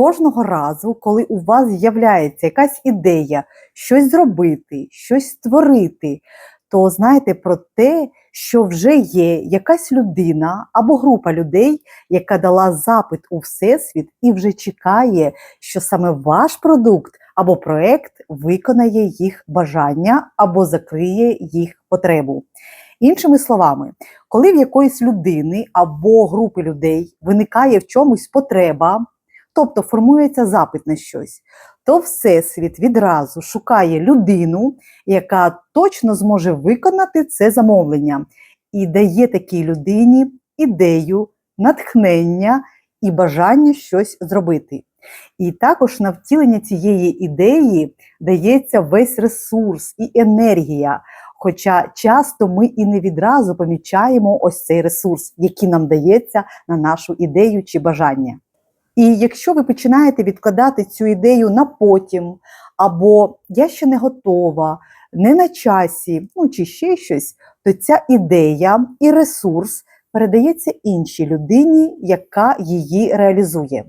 кожного разу, коли у вас з'являється якась ідея щось зробити, щось створити, то знайте про те, що вже є якась людина або група людей, яка дала запит у Всесвіт і вже чекає, що саме ваш продукт або проект виконає їх бажання або закриє їх потребу. Іншими словами, коли в якоїсь людини або групи людей виникає в чомусь потреба, тобто формується запит на щось, то Всесвіт відразу шукає людину, яка точно зможе виконати це замовлення, і дає такій людині ідею, натхнення і бажання щось зробити. І також на втілення цієї ідеї дається весь ресурс і енергія. Хоча часто ми і не відразу помічаємо ось цей ресурс, який нам дається на нашу ідею чи бажання. І якщо ви починаєте відкладати цю ідею на потім, або я ще не готова, не на часі, ну чи ще щось, то ця ідея і ресурс передається іншій людині, яка її реалізує.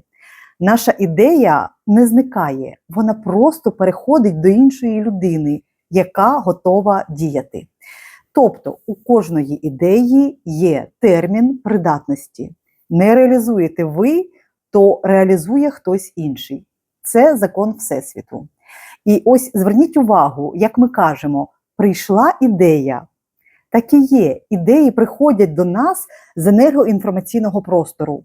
Наша ідея не зникає, вона просто переходить до іншої людини, яка готова діяти. Тобто у кожної ідеї є термін придатності. Не реалізуєте ви, то реалізує хтось інший. Це закон Всесвіту. І ось зверніть увагу, як ми кажемо, прийшла ідея. Так і є, ідеї приходять до нас з енергоінформаційного простору.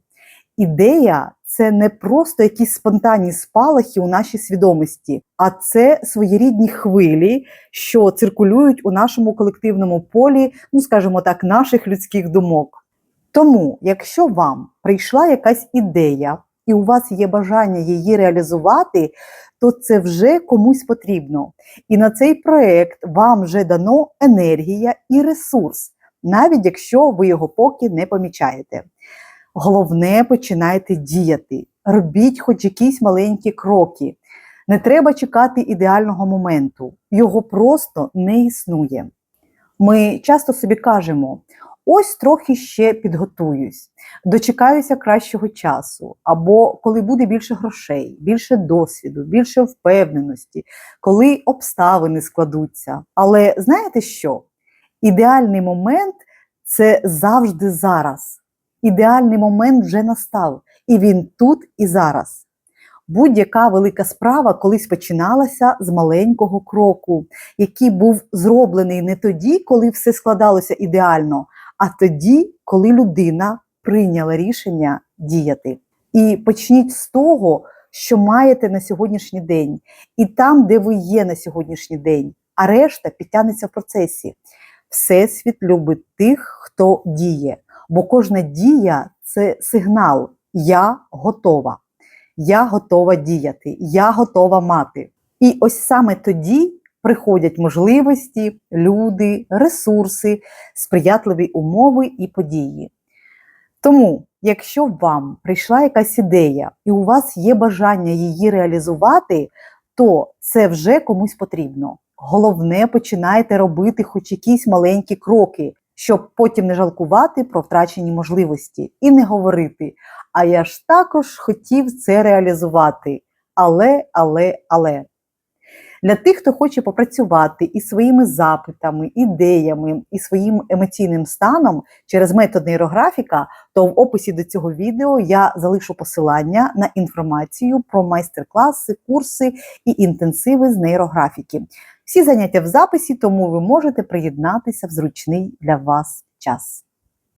Ідея це не просто якісь спонтанні спалахи у нашій свідомості, а це своєрідні хвилі, що циркулюють у нашому колективному полі, ну скажімо так, наших людських думок. Тому, якщо вам прийшла якась ідея, і у вас є бажання її реалізувати, то це вже комусь потрібно. І на цей проект вам вже дано енергія і ресурс, навіть якщо ви його поки не помічаєте. Головне, починайте діяти, робіть хоч якісь маленькі кроки. Не треба чекати ідеального моменту, його просто не існує. Ми часто собі кажемо: ось трохи ще підготуюсь, дочекаюся кращого часу, або коли буде більше грошей, більше досвіду, більше впевненості, коли обставини складуться. Але знаєте що? Ідеальний момент це завжди зараз. Ідеальний момент вже настав, і він тут і зараз. Будь-яка велика справа колись починалася з маленького кроку, який був зроблений не тоді, коли все складалося ідеально, а тоді, коли людина прийняла рішення діяти. І почніть з того, що маєте на сьогоднішній день, і там, де ви є на сьогоднішній день, а решта підтягнеться в процесі. Всесвіт любить тих, хто діє, бо кожна дія це сигнал Я готова. Я готова діяти, я готова мати. І ось саме тоді приходять можливості, люди, ресурси, сприятливі умови і події. Тому, якщо вам прийшла якась ідея і у вас є бажання її реалізувати, то це вже комусь потрібно. Головне, починайте робити хоч якісь маленькі кроки, щоб потім не жалкувати про втрачені можливості і не говорити. А я ж також хотів це реалізувати. Але, але, але. Для тих, хто хоче попрацювати із своїми запитами, ідеями і своїм емоційним станом через метод нейрографіка, то в описі до цього відео я залишу посилання на інформацію про майстер-класи, курси і інтенсиви з нейрографіки. Всі заняття в записі, тому ви можете приєднатися в зручний для вас час.